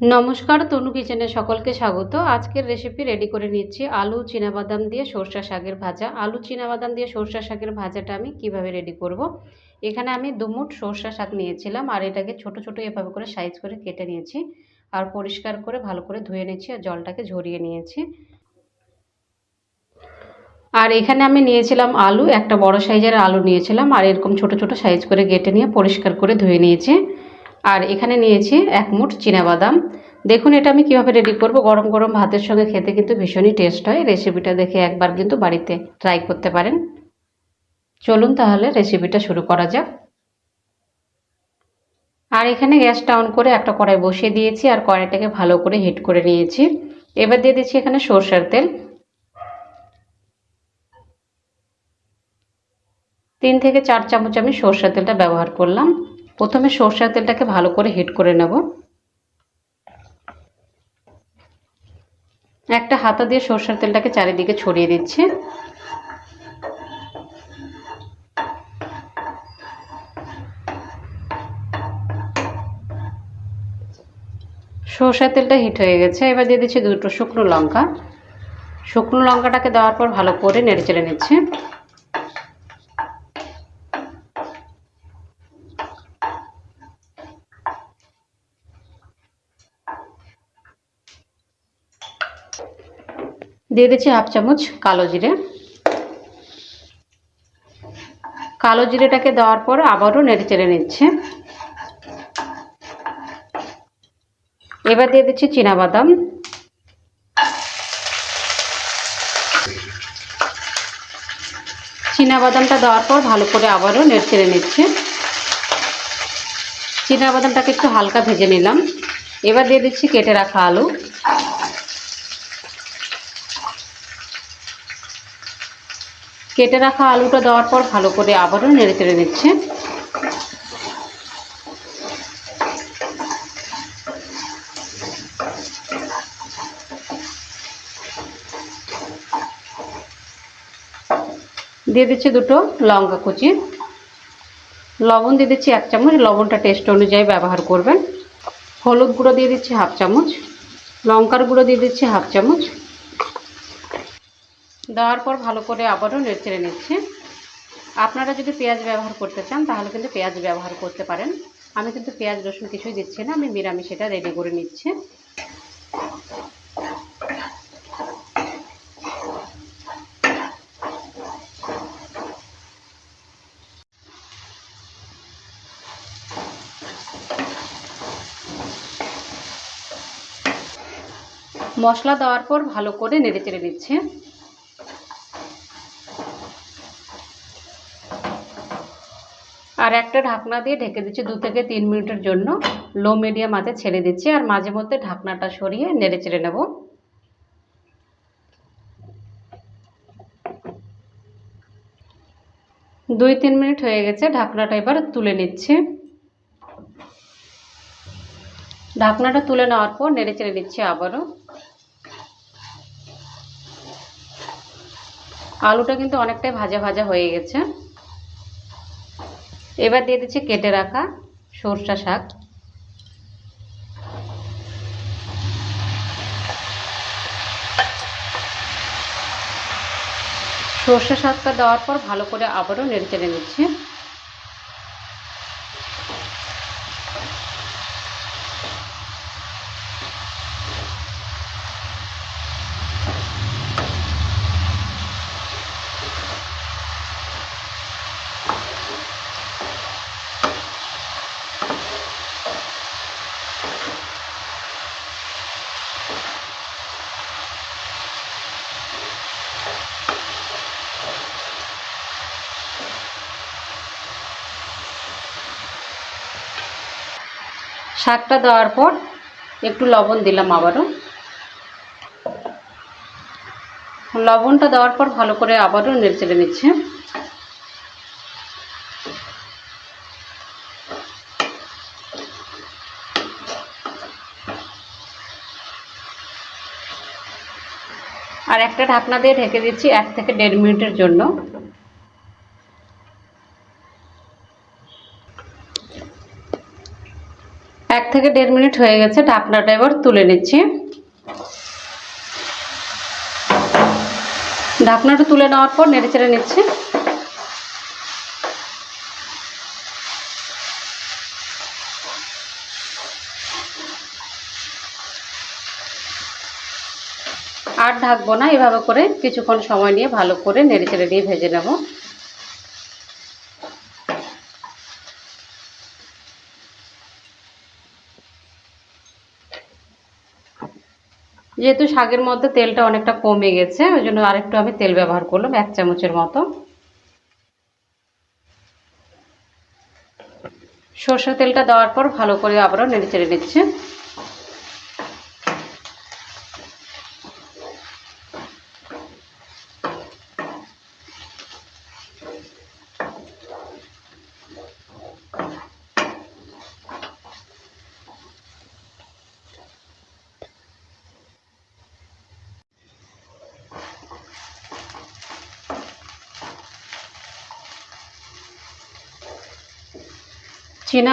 নমস্কার, তনু কিচেনে সকলকে স্বাগত। আজকের রেসিপি রেডি করে নিচ্ছি আলু বাদাম দিয়ে সর্ষা শাকের ভাজা। আলু বাদাম দিয়ে সর্ষা শাকের ভাজাটা আমি কীভাবে রেডি করব। এখানে আমি দুমুট সর্ষা শাক নিয়েছিলাম আর এটাকে ছোট ছোট এভাবে করে সাইজ করে কেটে নিয়েছি আর পরিষ্কার করে ভালো করে ধুয়ে নিয়েছি আর জলটাকে ঝরিয়ে নিয়েছি। আর এখানে আমি নিয়েছিলাম আলু, একটা বড় সাইজের আলু নিয়েছিলাম আর এরকম ছোট ছোট সাইজ করে কেটে নিয়ে পরিষ্কার করে ধুয়ে নিয়েছি। আর এখানে নিয়েছি এক মুঠ বাদাম দেখুন, এটা আমি কীভাবে রেডি করব? গরম গরম ভাতের সঙ্গে খেতে কিন্তু ভীষণই টেস্ট হয়। রেসিপিটা দেখে একবার কিন্তু বাড়িতে ট্রাই করতে পারেন। চলুন তাহলে রেসিপিটা শুরু করা যাক। আর এখানে গ্যাসটা অন করে একটা কড়াই বসিয়ে দিয়েছি আর কড়াইটাকে ভালো করে হিট করে নিয়েছি। এবার দিয়ে দিচ্ছি এখানে সর্ষের তেল। তিন থেকে চার চামচ আমি সর্ষের তেলটা ব্যবহার করলাম। প্রথমে সর্ষের তেলটাকে ভালো করে হিট করে নেব। একটা হাতা দিয়ে সর্ষের তেলটাকে চারিদিকে ছড়িয়ে দিচ্ছি। সর্ষের তেলটা হিট হয়ে গেছে। এবার দিয়ে দিচ্ছি দুটো শুকনো লঙ্কা। শুকনো লঙ্কাটাকে দেওয়ার পর ভালো করে নেড়ে চেড়ে নিচ্ছে। দিয়ে দিচ্ছি হাফ চামচ কালো জিরে। কালো জিরেটাকে দেওয়ার পর আবারও নেড়ে চেড়ে নিচ্ছে। এবার দিয়ে দিচ্ছি বাদাম বাদামটা দেওয়ার পর ভালো করে আবারও নেড়ে চেড়ে নিচ্ছে। বাদামটাকে একটু হালকা ভেজে নিলাম। এবার দিয়ে দিচ্ছি কেটে রাখা আলু। কেটে রাখা আলুটা দেওয়ার পর ভালো করে আবারও নেড়ে চেড়ে নিচ্ছে। দিয়ে দিচ্ছি দুটো লঙ্কা কুচি। লবণ দিয়ে দিচ্ছি এক চামচ, লবণটা টেস্ট অনুযায়ী ব্যবহার করবেন। হলুদ গুঁড়ো দিয়ে দিচ্ছি হাফ চামচ, লঙ্কার গুঁড়ো দিয়ে দিচ্ছি হাফ চামচ। দেওয়ার পর ভালো করে আবারও নেড়ে নিচ্ছে। আপনারা যদি পেঁয়াজ ব্যবহার করতে চান, তাহলে কিন্তু পেঁয়াজ ব্যবহার করতে পারেন। আমি কিন্তু পেঁয়াজ, রসুন কিছুই দিচ্ছি না, আমি নিরামিষ এটা রেডি করে নিচ্ছি। মশলা দেওয়ার পর ভালো করে নেড়ে চেড়ে দিচ্ছে আর একটা ঢাকনা দিয়ে ঢেকে দিচ্ছি দু থেকে তিন মিনিটের জন্য। লো মিডিয়াম আতে ছেড়ে দিচ্ছি আর মাঝে মধ্যে ঢাকনাটা সরিয়ে নেড়ে চেড়ে নেব। দুই, তিন মিনিট হয়ে গেছে, ঢাকনাটা এবার তুলে নিচ্ছি। ঢাকনাটা তুলে নেওয়ার পর নেড়ে চেড়ে নিচ্ছি আবারও। আলুটা কিন্তু অনেকটাই ভাজা ভাজা হয়ে গেছে। এবার দিয়ে দিচ্ছি কেটে রাখা সরষা শাক। সর্ষে শাকটা দেওয়ার পর ভালো করে আবারও নেড়ে চেড়ে নিচ্ছি। শাকটা দেওয়ার পর একটু লবণ দিলাম আবারও। লবণটা দেওয়ার পর ভালো করে আবারও নেড়ে নিচ্ছে। আর একটা ঢাকনা দিয়ে ঢেকে দিচ্ছি এক থেকে দেড় মিনিটের জন্য। এক থেকে দেড় মিনিট হয়ে গেছে, ঢাকনাটা এবার তুলে নিচ্ছি। ঢাকনাটা তুলে নেওয়ার পর নেড়ে চেড়ে নিচ্ছি। আর ঢাকবো না, এভাবে করে কিছুক্ষণ সময় নিয়ে ভালো করে নেড়ে চেড়ে দিয়ে ভেজে নেব। যেহেতু শাকের মধ্যে তেলটা অনেকটা কমে গেছে, ওই জন্য আরেকটু আমি তেল ব্যবহার করলাম, এক চামচের মতো। সর্ষের তেলটা দেওয়ার পর ভালো করে আবারও নেড়ে চেড়ে নিচ্ছে।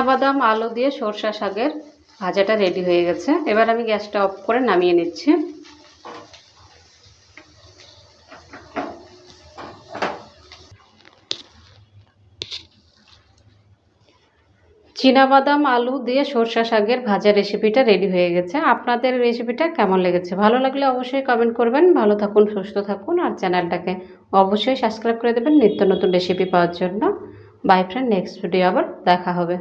বাদাম আলু দিয়ে সরষা শাকের ভাজাটা রেডি হয়ে গেছে। এবার আমি গ্যাসটা অফ করে নামিয়ে নিচ্ছি। বাদাম আলু দিয়ে সরষা শাকের ভাজা রেসিপিটা রেডি হয়ে গেছে। আপনাদের রেসিপিটা কেমন লেগেছে? ভালো লাগলে অবশ্যই কমেন্ট করবেন। ভালো থাকুন, সুস্থ থাকুন। আর চ্যানেলটাকে অবশ্যই সাবস্ক্রাইব করে দেবেন। নিত্য নতুন রেসিপি পাওয়ার জন্য। বাই ফ্রেন্ড নেক্সট ভিডিও আবার দেখা হবে।